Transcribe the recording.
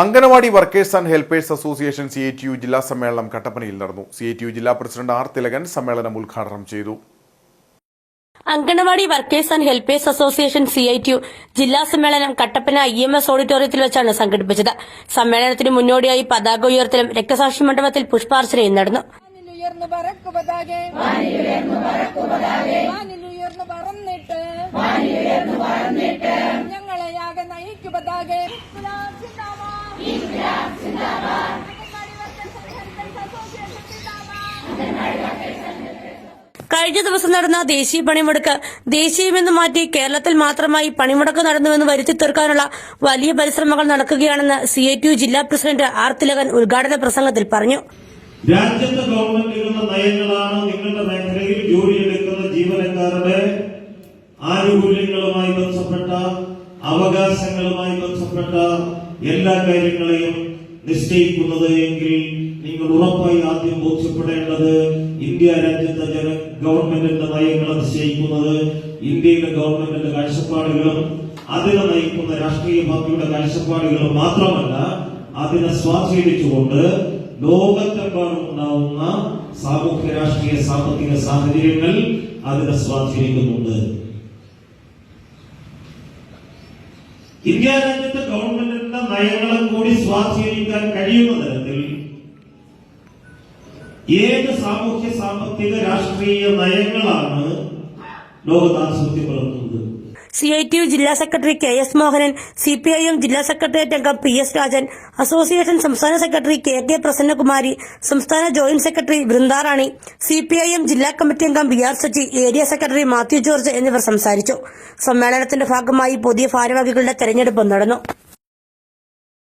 Anganwadi workers and helpers association C A T U ജില്ലാ സമ്മേളനം കട്ടപ്പനയിൽ നടന്നു. സി എ ടി യു ജില്ലാ പ്രസിഡന്റ് ആർ തിലകൻ സമ്മേളനം ഉദ്ഘാടനം ചെയ്തു. Anganwadi workers and helpers association C I T U ജില്ലാ സമ്മേളനം കട്ടപ്പന ഇ എം എസ് ഓഡിറ്റോറിയത്തിൽ വെച്ചാണ് സംഘടിപ്പിച്ചത്. സമ്മേളനത്തിന് മുന്നോടിയായി പതാക ഉയർത്തലും രക്തസാക്ഷി മണ്ഡപത്തിൽ പുഷ്പാർച്ചനയും നടന്നു. പറന്നിട്ട് നയിക്കുപതാകെ. കഴിഞ്ഞ ദിവസം നടന്ന ദേശീയ പണിമുടക്ക് ദേശീയമെന്ന് മാറ്റി കേരളത്തിൽ മാത്രമായി പണിമുടക്ക് നടന്നുവെന്ന് വരുത്തി തീർക്കാനുള്ള വലിയ പരിശ്രമങ്ങൾ നടക്കുകയാണെന്ന് സി ഐ ടി ജില്ലാ പ്രസിഡന്റ് ആർ തിലകൻ ഉദ്ഘാടന പ്രസംഗത്തിൽ പറഞ്ഞു. രാജ്യത്തെ ഗവൺമെന്റുകളുടെ നയങ്ങളാണ് നിങ്ങളുടെ മേഖലയിൽ ജോലിയെടുക്കുന്ന ജീവനക്കാരുടെ ആനുകൂല്യങ്ങളുമായി ബന്ധപ്പെട്ട അവകാശങ്ങളുമായി ബന്ധപ്പെട്ട എല്ലാ കാര്യങ്ങളെയും നിശ്ചയിക്കുന്നത് എങ്കിൽ നിങ്ങൾ ഉറപ്പായി ആദ്യം ബോധ്യപ്പെടേണ്ടത് ഇന്ത്യ രാജ്യത്തെ ജന ഗവൺമെന്റിന്റെ നയങ്ങളെ നിശ്ചയിക്കുന്നത് ഇന്ത്യയിലെ ഗവൺമെന്റിന്റെ കാഴ്ചപ്പാടുകളും അതിനെ നയിക്കുന്ന രാഷ്ട്രീയ പാർട്ടിയുടെ കാഴ്ചപ്പാടുകളും മാത്രമല്ല അതിനെ സ്വാധീനിച്ചുകൊണ്ട് ലോകത്തെമ്പാടും ഉണ്ടാവുന്ന സാമൂഹ്യ രാഷ്ട്രീയ സാമ്പത്തിക സാഹചര്യങ്ങൾ അതിനെ സ്വാധീനിക്കുന്നുണ്ട്. ഇന്ത്യ രാജ്യത്തെ ഗവൺമെന്റിന്റെ നയങ്ങളെ കൂടി സ്വാധീനിക്കാൻ കഴിയുന്ന തരത്തിൽ ഏത് സാമൂഹ്യ സാമ്പത്തിക രാഷ്ട്രീയ നയങ്ങളാണ് ലോകത്താസ്വത്യം പുലർത്തുന്നത് സി ഐ ടി യു ജില്ലാ secretary K S Mohanan C P I M ജില്ലാ സെക്രട്ടേറിയറ്റ് അംഗം പി എസ് രാജൻ അസോസിയേഷൻ സംസ്ഥാന സെക്രട്ടറി കെ കെ പ്രസന്നകുമാരി സംസ്ഥാന joint secretary Vrindarani C P I M ജില്ലാ കമ്മിറ്റി അംഗം B R Sachi area secretary Mathew George എന്നിവർ സംസാരിച്ചു. സമ്മേളനത്തിന്റെ ഭാഗമായി പുതിയ ഭാരവാഹികളുടെ തെരഞ്ഞെടുപ്പ് നടന്നു.